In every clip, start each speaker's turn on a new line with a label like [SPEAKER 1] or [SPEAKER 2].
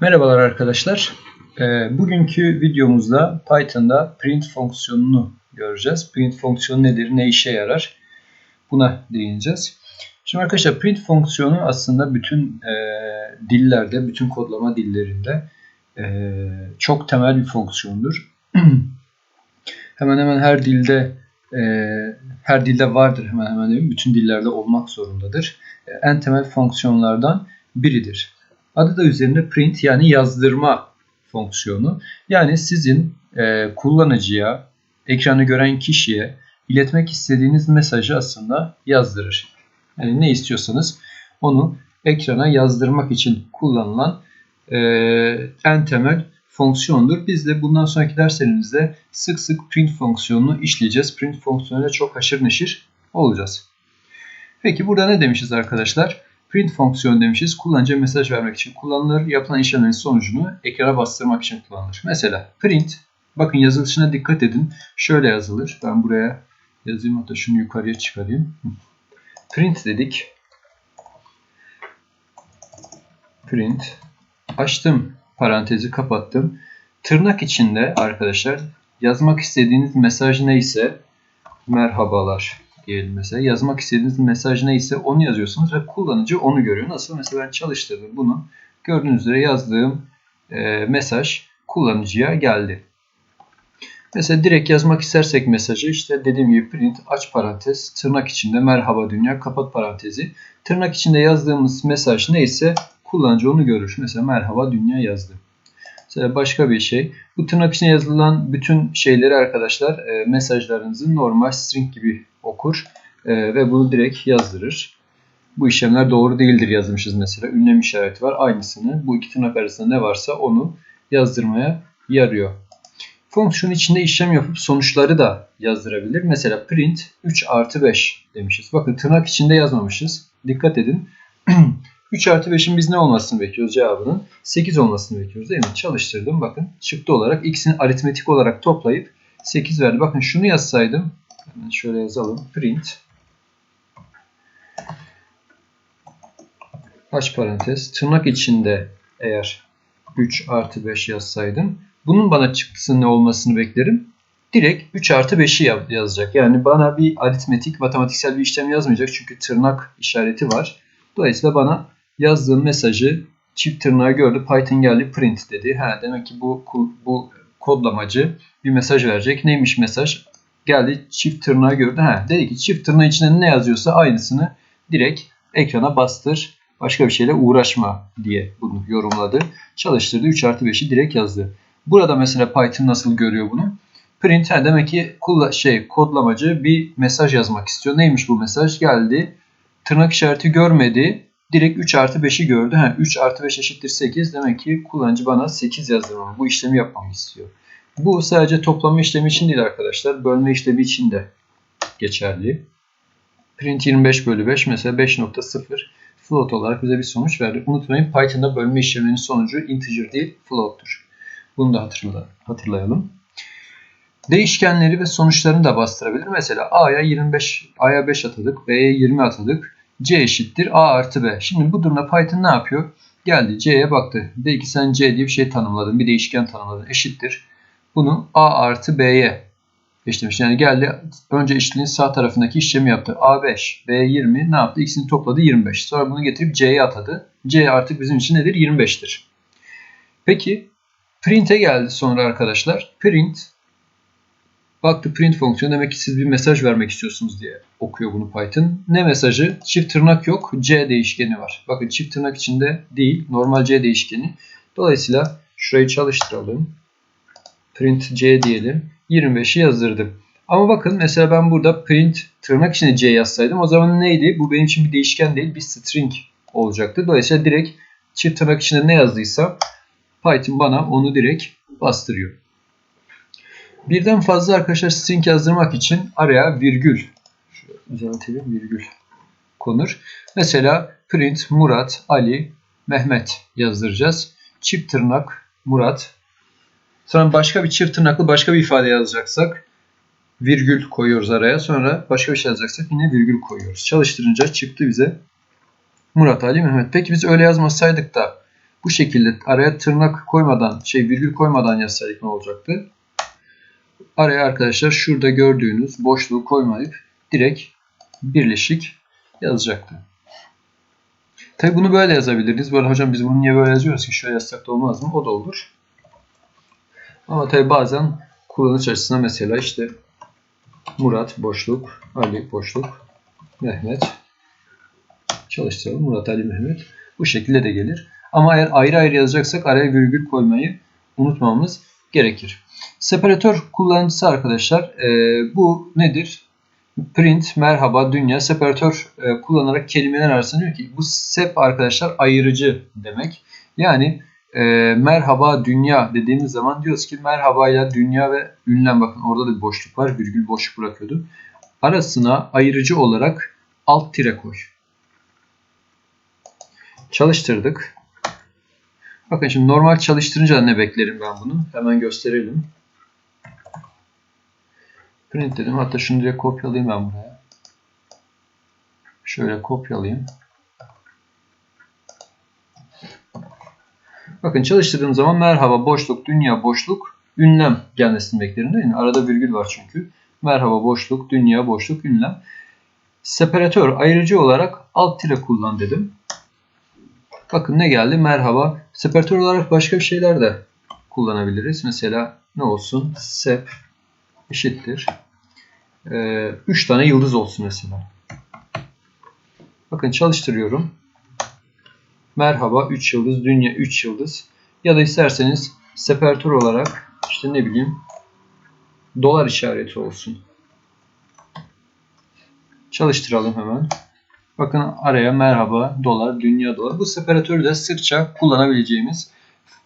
[SPEAKER 1] Merhabalar arkadaşlar. Ee, Bugünkü videomuzda Python'da print fonksiyonunu göreceğiz. Print fonksiyonu nedir, ne işe yarar? Buna değineceğiz. Şimdi arkadaşlar print fonksiyonu aslında bütün e, dillerde, bütün kodlama dillerinde e, çok temel bir fonksiyondur. hemen hemen her dilde e, her dilde vardır hemen hemen? Bütün dillerde olmak zorundadır. En temel fonksiyonlardan biridir. Adı da üzerinde print yani yazdırma fonksiyonu. Yani sizin e, kullanıcıya, ekranı gören kişiye iletmek istediğiniz mesajı aslında yazdırır. Yani ne istiyorsanız onu ekrana yazdırmak için kullanılan e, en temel fonksiyondur. Biz de bundan sonraki derslerimizde sık sık print fonksiyonunu işleyeceğiz. Print fonksiyonuyla çok haşır neşir olacağız. Peki burada ne demişiz arkadaşlar? Print fonksiyonu demişiz. Kullanıcıya mesaj vermek için kullanılır. Yapılan işlemlerin sonucunu ekrana bastırmak için kullanılır. Mesela print, bakın yazılışına dikkat edin. Şöyle yazılır. Ben buraya yazayım hatta şunu yukarıya çıkarayım. Print dedik. Print. Açtım parantezi kapattım. Tırnak içinde arkadaşlar yazmak istediğiniz mesaj neyse merhabalar diyelim mesela. Yazmak istediğiniz mesaj neyse onu yazıyorsunuz ve kullanıcı onu görüyor. Nasıl? Mesela ben çalıştırdım bunu. Gördüğünüz üzere yazdığım e, mesaj kullanıcıya geldi. Mesela direkt yazmak istersek mesajı işte dediğim gibi print aç parantez tırnak içinde merhaba dünya kapat parantezi. Tırnak içinde yazdığımız mesaj neyse kullanıcı onu görür. Mesela merhaba dünya yazdı. Mesela başka bir şey. Bu tırnak içine yazılan bütün şeyleri arkadaşlar e, mesajlarınızın normal string gibi okur e, ve bunu direkt yazdırır. Bu işlemler doğru değildir yazmışız mesela. Ünlem işareti var. Aynısını bu iki tırnak arasında ne varsa onu yazdırmaya yarıyor. Fonksiyon içinde işlem yapıp sonuçları da yazdırabilir. Mesela print 3 artı 5 demişiz. Bakın tırnak içinde yazmamışız. Dikkat edin. 3 artı 5'in biz ne olmasını bekliyoruz cevabının? 8 olmasını bekliyoruz değil mi? Çalıştırdım. Bakın çıktı olarak ikisini aritmetik olarak toplayıp 8 verdi. Bakın şunu yazsaydım. Şöyle yazalım. Print. Aç parantez. Tırnak içinde eğer 3 artı 5 yazsaydım. Bunun bana çıktısının ne olmasını beklerim. Direkt 3 artı 5'i yazacak. Yani bana bir aritmetik, matematiksel bir işlem yazmayacak. Çünkü tırnak işareti var. Dolayısıyla bana yazdığım mesajı çift tırnağı gördü. Python geldi print dedi. Ha, demek ki bu, bu kodlamacı bir mesaj verecek. Neymiş mesaj? Geldi çift tırnağı gördü. Ha, dedi ki çift tırnağı içinde ne yazıyorsa aynısını direkt ekrana bastır. Başka bir şeyle uğraşma diye bunu yorumladı. Çalıştırdı. 3 artı 5'i direkt yazdı. Burada mesela Python nasıl görüyor bunu? Print ha, demek ki şey kodlamacı bir mesaj yazmak istiyor. Neymiş bu mesaj? Geldi. Tırnak işareti görmedi direkt 3 artı 5'i gördü. Ha, 3 artı 5 eşittir 8. Demek ki kullanıcı bana 8 yazdırmamı, bu işlemi yapmamı istiyor. Bu sadece toplama işlemi için değil arkadaşlar. Bölme işlemi için de geçerli. Print 25 bölü 5 mesela 5.0 float olarak bize bir sonuç verdi. Unutmayın Python'da bölme işleminin sonucu integer değil float'tur. Bunu da hatırla, hatırlayalım. Değişkenleri ve sonuçlarını da bastırabilir. Mesela A'ya 25, A'ya 5 atadık, B'ye 20 atadık. C eşittir A artı B. Şimdi bu durumda Python ne yapıyor? Geldi C'ye baktı. De ki sen C diye bir şey tanımladın. Bir değişken tanımladın. Eşittir. Bunu A artı B'ye eşitlemiş. Yani geldi önce eşitliğin sağ tarafındaki işlemi yaptı. A5, B20 ne yaptı? İkisini topladı 25. Sonra bunu getirip C'ye atadı. C artık bizim için nedir? 25'tir. Peki print'e geldi sonra arkadaşlar. Print Baktı print fonksiyonu demek ki siz bir mesaj vermek istiyorsunuz diye okuyor bunu Python. Ne mesajı? Çift tırnak yok. C değişkeni var. Bakın çift tırnak içinde değil. Normal C değişkeni. Dolayısıyla şurayı çalıştıralım. Print C diyelim. 25'i yazdırdım. Ama bakın mesela ben burada print tırnak içinde C yazsaydım o zaman neydi? Bu benim için bir değişken değil bir string olacaktı. Dolayısıyla direkt çift tırnak içinde ne yazdıysam Python bana onu direkt bastırıyor. Birden fazla arkadaşlar string yazdırmak için araya virgül düzeltelim virgül konur. Mesela print Murat, Ali, Mehmet yazdıracağız. Çift tırnak Murat. Sonra başka bir çift tırnaklı başka bir ifade yazacaksak virgül koyuyoruz araya. Sonra başka bir şey yazacaksak yine virgül koyuyoruz. Çalıştırınca çıktı bize Murat, Ali, Mehmet. Peki biz öyle yazmasaydık da bu şekilde araya tırnak koymadan, şey virgül koymadan yazsaydık ne olacaktı? Araya arkadaşlar şurada gördüğünüz boşluğu koymayıp direkt birleşik yazacaktı. Tabi bunu böyle yazabiliriz. Böyle hocam biz bunu niye böyle yazıyoruz ki? Şöyle yazsak da olmaz mı? O da olur. Ama tabi bazen kullanıcı açısından mesela işte Murat boşluk, Ali boşluk, Mehmet çalıştıralım. Murat, Ali, Mehmet. Bu şekilde de gelir. Ama eğer ayrı ayrı yazacaksak araya virgül koymayı unutmamamız gerekir. Separatör kullanıcısı arkadaşlar e, bu nedir? Print, merhaba, dünya, separatör e, kullanarak kelimeler arasında diyor ki bu sep arkadaşlar ayırıcı demek. Yani e, merhaba, dünya dediğimiz zaman diyoruz ki merhaba ile dünya ve ünlem bakın orada da bir boşluk var. Virgül boşluk bırakıyordu. Arasına ayırıcı olarak alt tire koy. Çalıştırdık. Bakın şimdi normal çalıştırınca ne beklerim ben bunu? Hemen gösterelim. Print dedim. Hatta şunu direkt kopyalayayım ben buraya. Şöyle kopyalayayım. Bakın çalıştırdığım zaman merhaba boşluk, dünya boşluk, ünlem gelmesini beklerim değil mi? Arada virgül var çünkü. Merhaba boşluk, dünya boşluk, ünlem. Separatör ayırıcı olarak alt tire kullan dedim. Bakın ne geldi? Merhaba. Separatör olarak başka bir şeyler de kullanabiliriz. Mesela ne olsun? Sep eşittir. 3 ee, tane yıldız olsun mesela. Bakın çalıştırıyorum. Merhaba 3 yıldız, dünya 3 yıldız. Ya da isterseniz separatör olarak işte ne bileyim dolar işareti olsun. Çalıştıralım hemen. Bakın araya merhaba, dolar, dünya dolar. Bu separatörü de sıkça kullanabileceğimiz,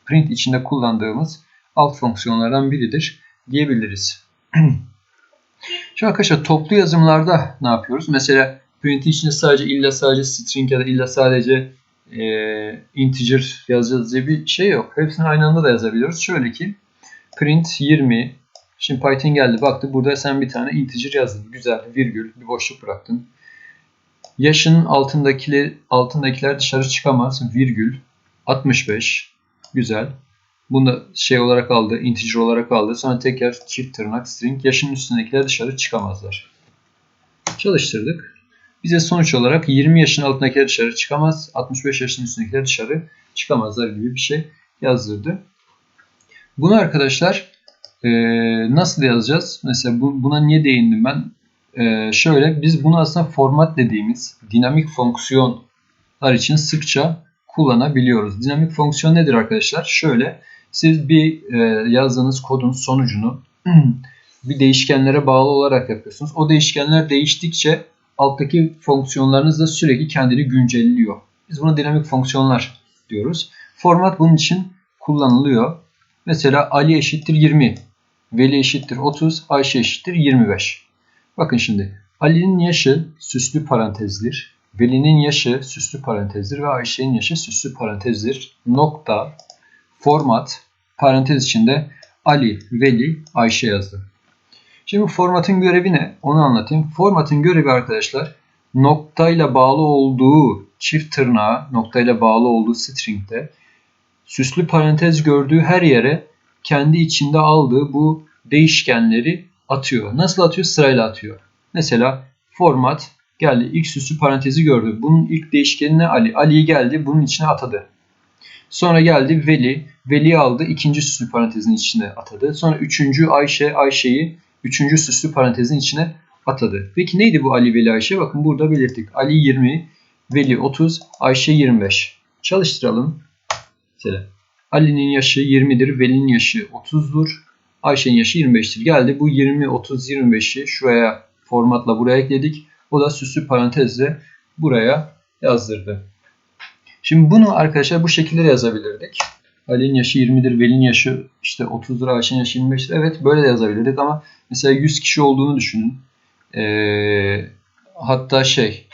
[SPEAKER 1] print içinde kullandığımız alt fonksiyonlardan biridir diyebiliriz. Şimdi arkadaşlar toplu yazımlarda ne yapıyoruz? Mesela print içinde sadece illa sadece string ya da illa sadece e, integer yazacağız diye bir şey yok. Hepsini aynı anda da yazabiliyoruz. Şöyle ki print 20 Şimdi Python geldi baktı burada sen bir tane integer yazdın. Güzel virgül bir boşluk bıraktın. Yaşının altındakiler, altındakiler dışarı çıkamaz. Virgül 65. Güzel. Bunu da şey olarak aldı, integer olarak aldı. Sonra tekrar çift tırnak string. Yaşının üstündekiler dışarı çıkamazlar. Çalıştırdık. Bize sonuç olarak 20 yaşın altındakiler dışarı çıkamaz. 65 yaşın üstündekiler dışarı çıkamazlar gibi bir şey yazdırdı. Bunu arkadaşlar e, nasıl yazacağız? Mesela bu, buna niye değindim ben? E, şöyle biz bunu aslında format dediğimiz dinamik fonksiyonlar için sıkça kullanabiliyoruz. Dinamik fonksiyon nedir arkadaşlar? Şöyle siz bir e, yazdığınız kodun sonucunu bir değişkenlere bağlı olarak yapıyorsunuz. O değişkenler değiştikçe alttaki fonksiyonlarınız da sürekli kendini güncelliyor. Biz buna dinamik fonksiyonlar diyoruz. Format bunun için kullanılıyor. Mesela Ali eşittir 20, Veli eşittir 30, Ayşe eşittir 25. Bakın şimdi Ali'nin yaşı süslü parantezdir. Veli'nin yaşı süslü parantezdir ve Ayşe'nin yaşı süslü parantezdir. Nokta format parantez içinde Ali, Veli, Ayşe yazdı. Şimdi formatın görevi ne? Onu anlatayım. Formatın görevi arkadaşlar noktayla bağlı olduğu çift tırnağa, noktayla bağlı olduğu string'de süslü parantez gördüğü her yere kendi içinde aldığı bu değişkenleri atıyor. Nasıl atıyor? Sırayla atıyor. Mesela format geldi ilk süslü parantezi gördü. Bunun ilk değişkeni ne? Ali. Ali'yi geldi bunun içine atadı. Sonra geldi Veli. Veli aldı ikinci süslü parantezin içine atadı. Sonra üçüncü Ayşe. Ayşe'yi üçüncü süslü parantezin içine atadı. Peki neydi bu Ali, Veli, Ayşe? Bakın burada belirttik. Ali 20, Veli 30, Ayşe 25. Çalıştıralım. Mesela Ali'nin yaşı 20'dir, Veli'nin yaşı 30'dur. Ayşe'nin yaşı 25'tir. Geldi bu 20, 30, 25'i şuraya formatla buraya ekledik. O da süslü parantezle buraya yazdırdı. Şimdi bunu arkadaşlar bu şekilde yazabilirdik. Ali'nin yaşı 20'dir, Veli'nin yaşı işte 30'dur, Ayşe'nin yaşı 25'tir. Evet böyle de yazabilirdik ama mesela 100 kişi olduğunu düşünün. Ee, hatta şey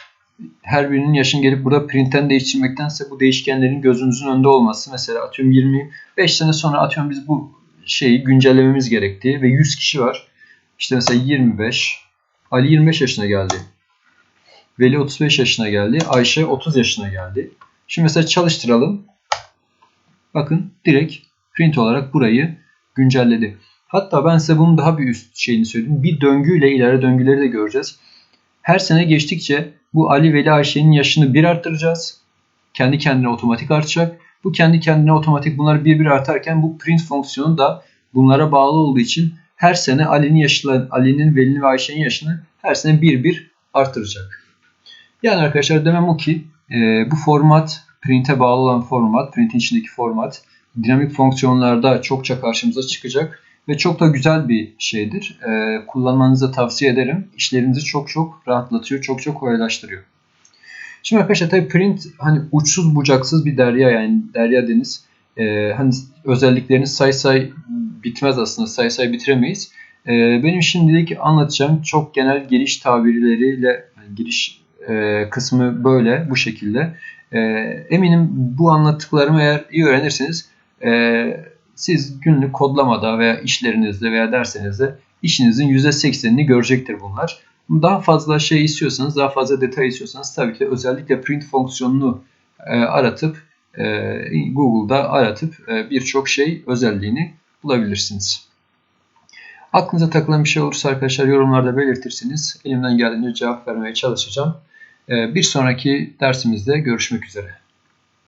[SPEAKER 1] her birinin yaşını gelip burada printten değiştirmektense bu değişkenlerin gözümüzün önünde olması. Mesela atıyorum 25 sene sonra atıyorum biz bu şeyi güncellememiz gerektiği ve 100 kişi var. İşte mesela 25, Ali 25 yaşına geldi. Veli 35 yaşına geldi. Ayşe 30 yaşına geldi. Şimdi mesela çalıştıralım. Bakın direkt print olarak burayı güncelledi. Hatta ben size bunun daha bir üst şeyini söyleyeyim. Bir döngüyle ileri döngüleri de göreceğiz. Her sene geçtikçe bu Ali Veli Ayşe'nin yaşını bir arttıracağız. Kendi kendine otomatik artacak. Bu kendi kendine otomatik bunlar bir bir artarken bu print fonksiyonu da bunlara bağlı olduğu için her sene Ali'nin yaşını, Ali'nin, Veli'nin ve Ayşe'nin yaşını her sene bir bir arttıracak. Yani arkadaşlar demem o ki e, bu format print'e bağlı olan format, print'in içindeki format dinamik fonksiyonlarda çokça karşımıza çıkacak ve çok da güzel bir şeydir. E, kullanmanızı tavsiye ederim. İşlerinizi çok çok rahatlatıyor, çok çok kolaylaştırıyor. Şimdi arkadaşlar tabii print hani uçsuz bucaksız bir derya yani derya deniz. E, hani özelliklerini say say bitmez aslında say say bitiremeyiz. E, benim şimdilik anlatacağım çok genel giriş tabirleriyle yani giriş e, kısmı böyle bu şekilde. E, eminim bu anlattıklarımı eğer iyi öğrenirseniz e, siz günlük kodlamada veya işlerinizde veya dersinizde işinizin %80'ini görecektir bunlar. Daha fazla şey istiyorsanız, daha fazla detay istiyorsanız tabii ki özellikle print fonksiyonunu e, aratıp e, Google'da aratıp e, birçok şey özelliğini bulabilirsiniz. Aklınıza takılan bir şey olursa arkadaşlar yorumlarda belirtirsiniz. Elimden geldiğince cevap vermeye çalışacağım. E, bir sonraki dersimizde görüşmek üzere.